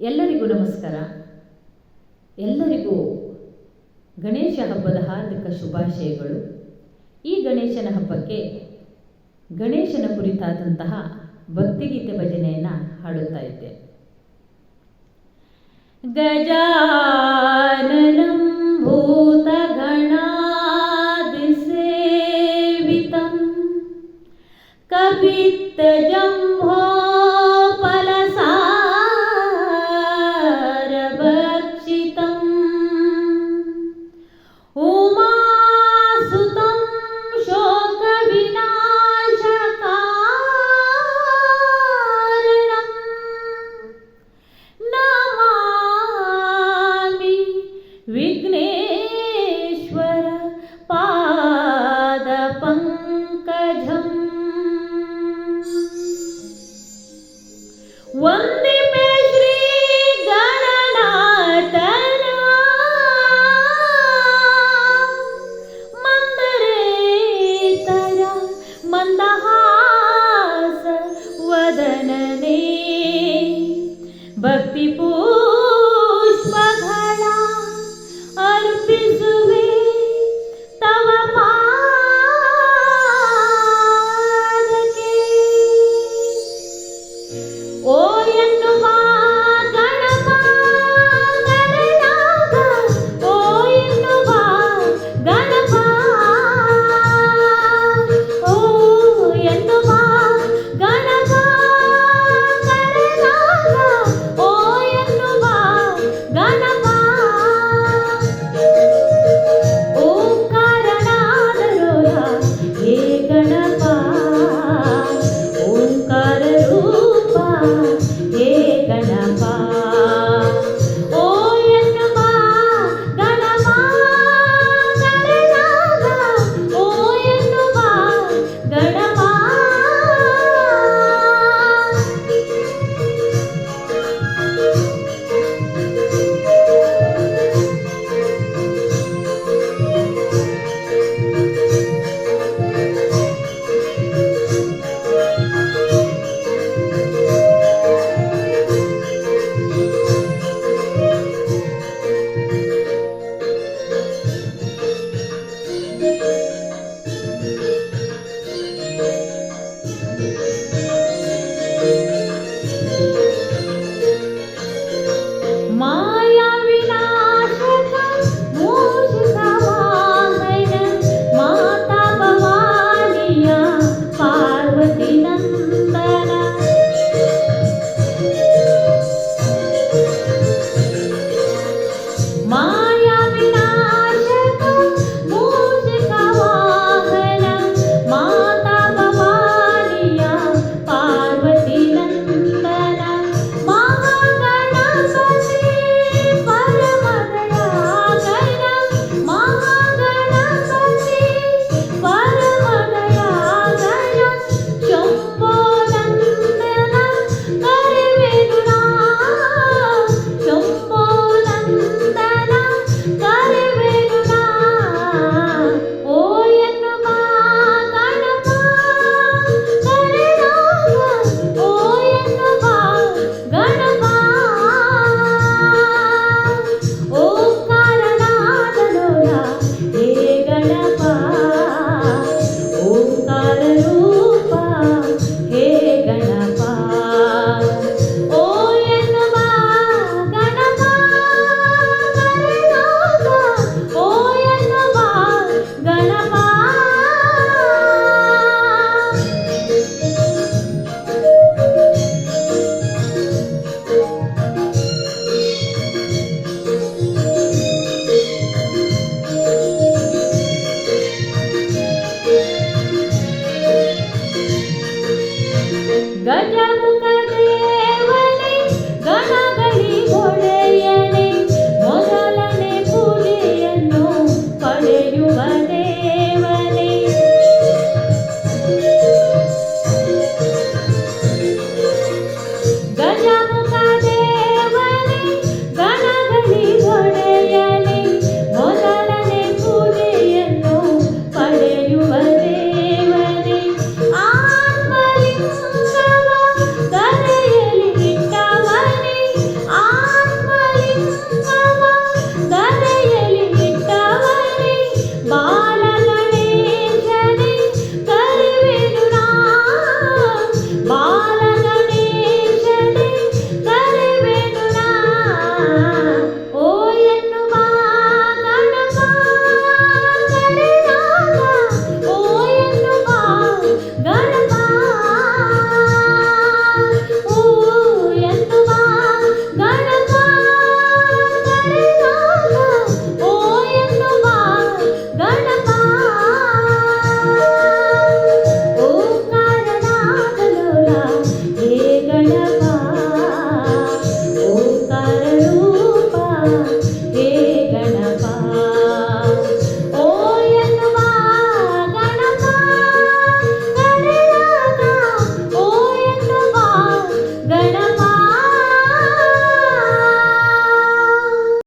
ಎಲ್ಲರಿಗೂ ನಮಸ್ಕಾರ. ಎಲ್ಲರಿಗೂ ಗಣೇಶ ಹಬ್ಬದ ಹಾರ್ದಿಕ ಶುಭಾಶಯಗಳು. ಈ ಗಣೇಶನ ಹಬ್ಬಕ್ಕೆ ಗಣೇಶನ ಕುರಿತಾದಂತಹ ಭಕ್ತಿಗೀತೆ ಭಜನೆಯನ್ನು ಹಾಡುತ್ತಾ ಇದ್ದೆ. ಗಜಾನನಂ ಭೂತಗಣಾದಿಸೇವಿತಂ One day.